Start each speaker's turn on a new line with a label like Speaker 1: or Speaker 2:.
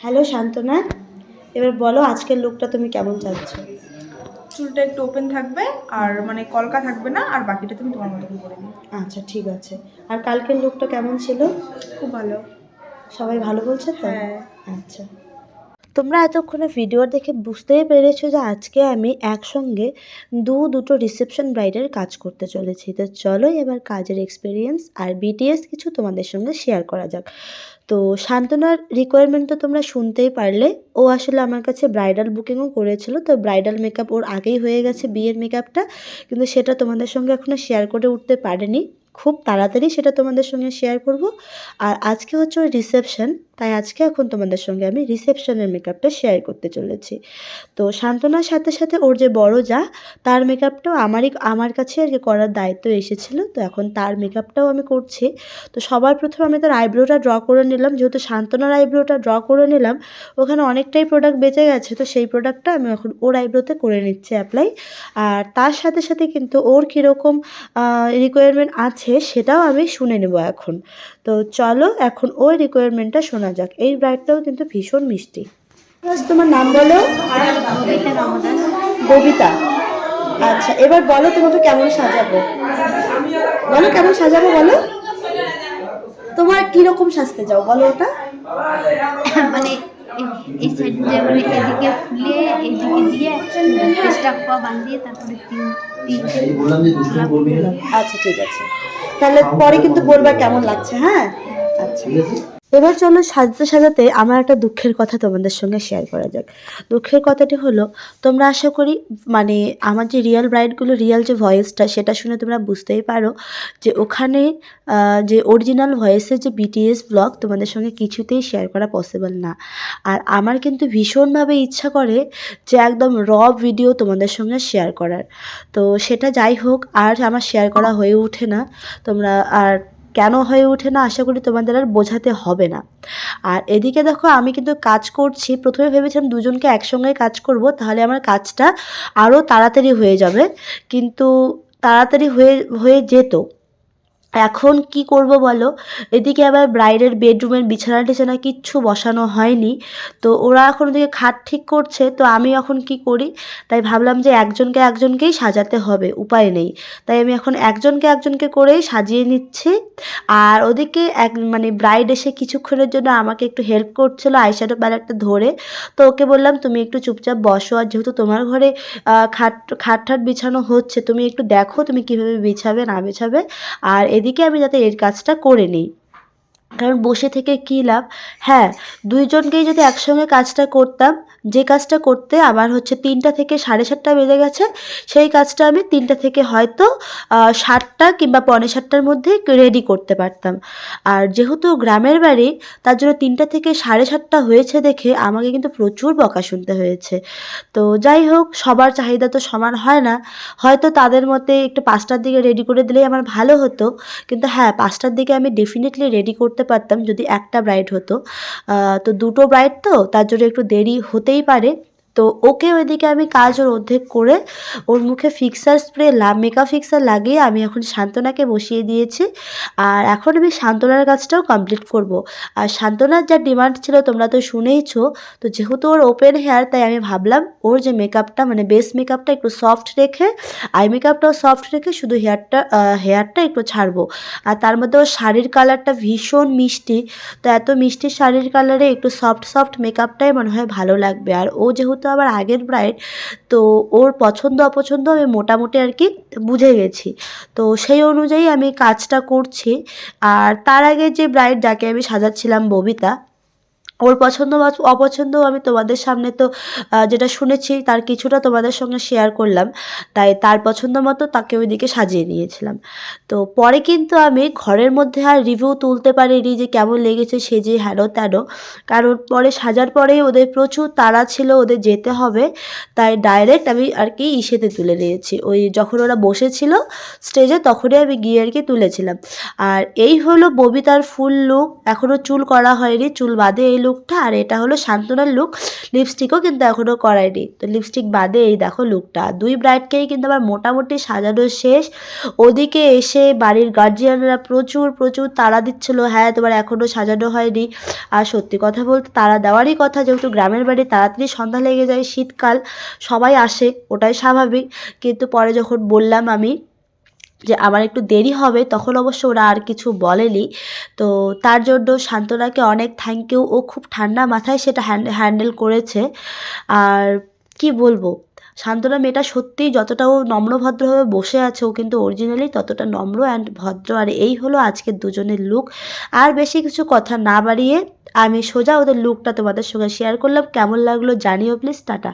Speaker 1: Hello শান্তনা এবার বলো আজকের লুকটা তুমি কেমন চাচ্ছ?
Speaker 2: চুলটা একটু ওপেন থাকবে আর মানে কলকা থাকবে না আর বাকিটা তুমি তোমার মতো করে নিও।
Speaker 1: আচ্ছা ঠিক আছে। আর কালকের লুকটা কেমন ছিল?
Speaker 2: খুব ভালো।
Speaker 1: সবাই ভালো বলছে তো?
Speaker 2: হ্যাঁ।
Speaker 1: আচ্ছা। তোমরা এতক্ষণে ভিডিও দেখে বুঝতেই পেরেছ যে আজকে আমি একসঙ্গে দু, দুটো রিসেপশন ব্রাইডের কাজ করতে চলেছি। তো চলো এবার কাজের এক্সপিরিয়েন্স আর বিটিএস কিছু তোমাদের সঙ্গে শেয়ার করা যাক। তো শান্তনার রিকোয়ারমেন্ট তো তোমরা শুনতেই পারলে। ও আসলে আমার কাছে ব্রাইডাল বুকিংও করেছিল। তো ব্রাইডাল মেকআপ ওর আগেই হয়ে গেছে বিয়ের মেকআপটা কিন্তু সেটা তোমাদের সঙ্গে এখনও শেয়ার করে উঠতে পারেনি। খুব তাড়াতাড়ি সেটা তোমাদের সঙ্গে শেয়ার করব। আর আজকে হচ্ছে ওই রিসেপশন তাই আজকে এখন তোমাদের সঙ্গে আমি রিসেপশনের মেকআপটা শেয়ার করতে চলেছি। তো শান্তনার সাথে সাথে ওর যে বড় যা, তার মেকআপটাও আমারই, আমার কাছে আর কি করার দায়িত্ব এসেছিল। তো এখন তার মেকআপটাও আমি করছি। তো সবার প্রথমে আমি তার আইব্রোটা ড্র করে নিলাম। যেহেতু শান্তনার আইব্রোটা ড্র করে নিলাম, ওখানে অনেকটাই প্রোডাক্ট বেঁচে গেছে। তো সেই প্রোডাক্টটা আমি এখন ওর আইব্রোতে করে নিচ্ছি অ্যাপ্লাই আর তার সাথে সাথে কিন্তু ওর কীরকম রিকোয়ারমেন্ট আছে, সেটাও আমি শুনে নেব এখন। তো চলো এখন ওই রিকোয়ারমেন্টটা শোনা যাক। এই ব্রাইডটাও কিন্তু ভীষণ মিষ্টি। তোমার নাম বলো? ববিতা। আচ্ছা এবার বলো তোমাকে কেমন সাজাবো? বলো কেমন সাজাবো বলো? তোমার কীরকম সাজতে যাও বলো ওটা।
Speaker 3: মানে এই সাইড মানে এদিকে খুলে এদিকে দিয়ে চেষ্টা বাঁধিয়ে তারপরে তিন তিনটে
Speaker 4: বললাম যে দুষ্টু করবি না
Speaker 1: আচ্ছা ঠিক আছে। তাহলে পরে কিন্তু বলবা কেমন লাগছে হ্যাঁ? আচ্ছা। এবার চলো সাজতে সাজাতে আমার একটা দুঃখের কথা তোমাদের সঙ্গে শেয়ার করা যাক। দুঃখের কথাটি হলো, তোমরা আশা করি মানে আমার যে রিয়েল ব্রাইডগুলো রিয়েল যে ভয়েসটা সেটা শুনে তোমরা বুঝতেই পারো যে ওখানে যে অরিজিনাল ভয়েসের যে বিটিএস ব্লগ তোমাদের সঙ্গে কিছুতেই শেয়ার করা পসিবল না। আর আমার কিন্তু ভীষণভাবে ইচ্ছা করে যে একদম র ভিডিও তোমাদের সঙ্গে শেয়ার করার। তো সেটা যাই হোক, আর আমার শেয়ার করা হয়ে ওঠে না। তোমরা আর কেন হয়ে ওঠে না, আশা করি তোমাদের আর বোঝাতে হবে না। আর এদিকে দেখো, আমি কিন্তু কাজ করছি, প্রথমে ভেবেছিলাম দুজনকে একসঙ্গে কাজ করব, তাহলে আমার কাজটা আরও তাড়াতাড়ি হয়ে যাবে। কিন্তু তাড়াতাড়ি হয়ে হয়ে যেত। এখন কি করব বলো? এদিকে আবার ব্রাইডের বেডরুমের বিছানা টিছানা কিচ্ছু বসানো হয়নি। তো ওরা এখন ওদিকে খাট ঠিক করছে, তো আমি এখন কি করি? তাই ভাবলাম যে একজনকে একজনকেই সাজাতে হবে, উপায় নেই। তাই আমি এখন একজনকে একজনকে করেই সাজিয়ে নিচ্ছি। আর ওদিকে এক মানে ব্রাইড এসে কিছুক্ষণের জন্য আমাকে একটু হেল্প করছিল আইশ্যাডো প্যালেটটা ধরে। তো ওকে বললাম, তুমি একটু চুপচাপ বসো। আর যেহেতু তোমার ঘরে খাট খাট ঠাট বিছানো হচ্ছে, তুমি একটু দেখো তুমি কীভাবে বিছাবে, না বিছাবে। আর এদিকে আমি যাতে এর কাজটা করে নিই। কারণ বসে থেকে কী লাভ? হ্যাঁ দুইজনকেই যদি একসঙ্গে কাজটা করতাম, যে কাজটা করতে আমার হচ্ছে তিনটা থেকে সাড়ে সাতটা বেজে গেছে, সেই কাজটা আমি তিনটা থেকে হয়তো সাতটা কিংবা পৌনে সাতটার মধ্যে রেডি করতে পারতাম। আর যেহেতু গ্রামের বাড়ি, তার জন্য তিনটা থেকে সাড়ে সাতটা হয়েছে দেখে আমাকে কিন্তু প্রচুর বকা শুনতে হয়েছে। তো যাই হোক, সবার চাহিদা তো সমান হয় না। হয়তো তাদের মতে একটু পাঁচটার দিকে রেডি করে দিলেই আমার ভালো হতো। কিন্তু হ্যাঁ পাঁচটার দিকে আমি ডেফিনেটলি রেডি করতে পারতাম যদি একটা ব্রাইড হতো। তো দুটো ব্রাইড তো, তার জন্য একটু দেরি হতেই পারে। তো ওকে ওইদিকে আমি কাজ ওর অর্ধেক করে ওর মুখে ফিক্সার স্প্রে মেকআপ ফিক্সার লাগিয়ে আমি এখন শান্তনাকে বসিয়ে দিয়েছি। আর এখন আমি শান্তনার কাজটাও কমপ্লিট করব। আর শান্তনার যা ডিমান্ড ছিল তোমরা তো শুনেইছো, তো যেহেতু ওর ওপেন হেয়ার তাই আমি ভাবলাম ওর যে মেকআপটা মানে বেস মেকআপটা একটু সফট রেখে আই মেকআপটাও সফট রেখে শুধু হেয়ারটা হেয়ারটা একটু ছাড়বো। আর তার মধ্যে ওর শাড়ির কালারটা ভীষণ মিষ্টি, তো এত মিষ্টি শাড়ির কালারে একটু সফট সফট মেকআপটাই মনে হয় ভালো লাগবে। আর ও যেহেতু আবার আগের ব্রাইড তো ওর পছন্দ অপছন্দ আমি মোটামুটি আর কি বুঝে গেছি। তো সেই অনুযায়ী আমি কাজটা করছি। আর তার আগে যে ব্রাইড যাকে আমি সাজাচ্ছিলাম ববিতা ওর পছন্দ বা অপছন্দ আমি তোমাদের সামনে তো যেটা শুনেছি তার কিছুটা তোমাদের সঙ্গে শেয়ার করলাম। তাই তার পছন্দ মতো তাকে ওইদিকে সাজিয়ে নিয়েছিলাম। তো পরে কিন্তু আমি ঘরের মধ্যে আর রিভিউ তুলতে পারিনি যে কেমন লেগেছে সেজে হ্যানো তেনো। কারণ পরে সাজার পরেই ওদের প্রচুর তাড়া ছিল, ওদের যেতে হবে। তাই ডাইরেক্ট আমি আর কি ইসেতে তুলে নিয়েছি। ওই যখন ওরা বসেছিল স্টেজে তখনই আমি গিয়ে আর কি তুলেছিলাম। আর এই হলো ববিতার ফুল লুক এখনও চুল করা হয়নি, চুল বাদে এই লুকটা আর এটা হলো শান্তনার লুক লিপস্টিকও কিন্তু এখনও করায়নি। তো লিপস্টিক বাদে এই দেখো লুকটা দুই ব্রাইডকেই কিন্তু আবার মোটামুটি সাজানো শেষ। ওদিকে এসে বাড়ির গার্জিয়ানরা প্রচুর প্রচুর তাড়া দিচ্ছিল হ্যাঁ তোমার এখনও সাজানো হয়নি। আর সত্যি কথা বলতে তাড়া দেওয়ারই কথা, যেহেতু গ্রামের বাড়ি তাড়াতাড়ি সন্ধ্যা লেগে যায় শীতকাল, সবাই আসে, ওটাই স্বাভাবিক। কিন্তু পরে যখন বললাম আমি যে আমার একটু দেরি হবে, তখন অবশ্য ওরা আর কিছু বলেনি। তো তার জন্য শান্তনাকে অনেক থ্যাংক ইউ ও খুব ঠান্ডা মাথায় সেটা হ্যান্ডেল করেছে। আর কি বলব, শান্তনা মেয়েটা সত্যিই যতটা ও নম্রভদ্রভাবে বসে আছে, ও কিন্তু অরিজিনালি ততটা নম্র অ্যান্ড ভদ্র। আর এই হলো আজকের দুজনের লুক আর বেশি কিছু কথা না বাড়িয়ে আমি সোজা ওদের লুকটা তোমাদের সঙ্গে শেয়ার করলাম। কেমন লাগল জানিও প্লিজ টাটা।